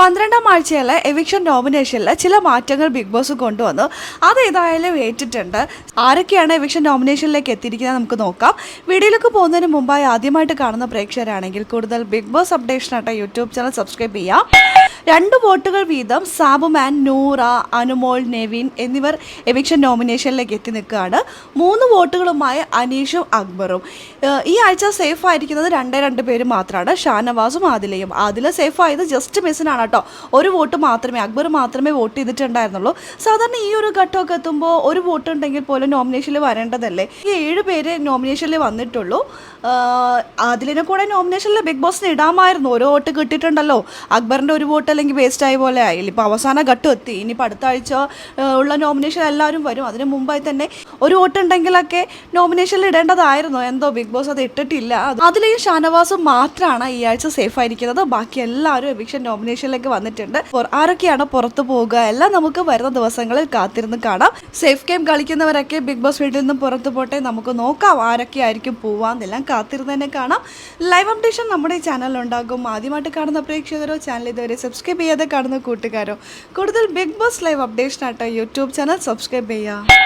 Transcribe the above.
പന്ത്രണ്ടാം ആഴ്ചയിലെ എവിക്ഷൻ നോമിനേഷനിൽ ചില മാറ്റങ്ങൾ ബിഗ് ബോസ് കൊണ്ടുവന്നു. അത് ഏതായാലും ഏറ്റിട്ടുണ്ട്. ആരൊക്കെയാണ് എവിക്ഷൻ നോമിനേഷനിലേക്ക് എത്തിയിരിക്കുന്നത് നമുക്ക് നോക്കാം. വീഡിയോയിലേക്ക് പോകുന്നതിന് മുമ്പായി ആദ്യമായിട്ട് കാണുന്ന പ്രേക്ഷകരാണെങ്കിൽ കൂടുതൽ ബിഗ് ബോസ് അപ്ഡേഷനായിട്ട് യൂട്യൂബ് ചാനൽ സബ്സ്ക്രൈബ് ചെയ്യാം. രണ്ട് വോട്ടുകൾ വീതം സാബുമാൻ നൂറ അനുമോൾ നെവിൻ എന്നിവർ എവിക്ഷൻ നോമിനേഷനിലേക്ക് എത്തി നിൽക്കുകയാണ്. മൂന്ന് വോട്ടുകളുമായി അനീഷും അക്ബറും. ഈ ആഴ്ച സേഫ് ആയിരിക്കുന്നത് രണ്ടേ രണ്ട് പേര് മാത്രമാണ് ഷാനവാസും ആദിലയും. ആദില സേഫ് ആയത് ജസ്റ്റ് മിസ്സിനാണ് കേട്ടോ. ഒരു വോട്ട് മാത്രമേ അക്ബർ മാത്രമേ വോട്ട് ചെയ്തിട്ടുണ്ടായിരുന്നുള്ളൂ. സാധാരണ ഈ ഒരു ഘട്ടമൊക്കെ എത്തുമ്പോൾ ഒരു വോട്ട് ഉണ്ടെങ്കിൽ പോലും നോമിനേഷനിൽ വരേണ്ടതല്ലേ? ഈ ഏഴ് പേര് നോമിനേഷനിൽ വന്നിട്ടുള്ളൂ. ആദിലിനെ കൂടെ നോമിനേഷനിൽ ബിഗ് ബോസിന് ഇടാമായിരുന്നു. ഒരു വോട്ട് കിട്ടിയിട്ടുണ്ടല്ലോ. അക്ബറിന്റെ ഒരു വോട്ട് അല്ലെങ്കിൽ വേസ്റ്റ് ആയ പോലെ ആയില്ല. ഇപ്പോൾ അവസാന ഘട്ടം എത്തി. ഇനിയിപ്പോൾ അടുത്ത ആഴ്ച ഉള്ള നോമിനേഷൻ എല്ലാവരും വരും. അതിന് മുമ്പായി തന്നെ ഒരു വോട്ട് ഉണ്ടെങ്കിലൊക്കെ നോമിനേഷനിൽ ഇടേണ്ടതായിരുന്നു. എന്തോ ബിഗ് ബോസ് അത് ഇട്ടിട്ടില്ല. അതിൽ ഈ ഷാനവാസും മാത്രമാണ് ഈ ആഴ്ച സേഫ് ആയിരിക്കുന്നത്. ബാക്കി എല്ലാവരും എവിക്ഷൻ നോമിനേഷനിലേക്ക് വന്നിട്ടുണ്ട്. ആരൊക്കെയാണ് പുറത്തു പോവുക എല്ലാം നമുക്ക് വരുന്ന ദിവസങ്ങളിൽ കാത്തിരുന്ന് കാണാം. സേഫ് ഗെയിം കളിക്കുന്നവരൊക്കെ ബിഗ് ബോസ് വീട്ടിൽ നിന്നും പുറത്തു പോട്ടെ. നമുക്ക് നോക്കാം ആരൊക്കെ ആയിരിക്കും പോവാന്നെല്ലാം കാത്തിരുന്ന് തന്നെ കാണാം. ലൈവ് അപ്ഡേഷൻ നമ്മുടെ ഈ ചാനലിലുണ്ടാകും ആദ്യമായിട്ട് കാണുന്ന പ്രേക്ഷകരോ ചാനൽ ഇതുവരെ സബ്സ്ക്രൈബ് ചെയ്യാതെ കാണുന്ന കൂട്ടുകാരോ? കൂടുതൽ ബിഗ് ബോസ് ലൈവ് അപ്ഡേഷനായിട്ട് യൂട്യൂബ് ചാനൽ സബ്സ്ക്രൈബ് ചെയ്യുക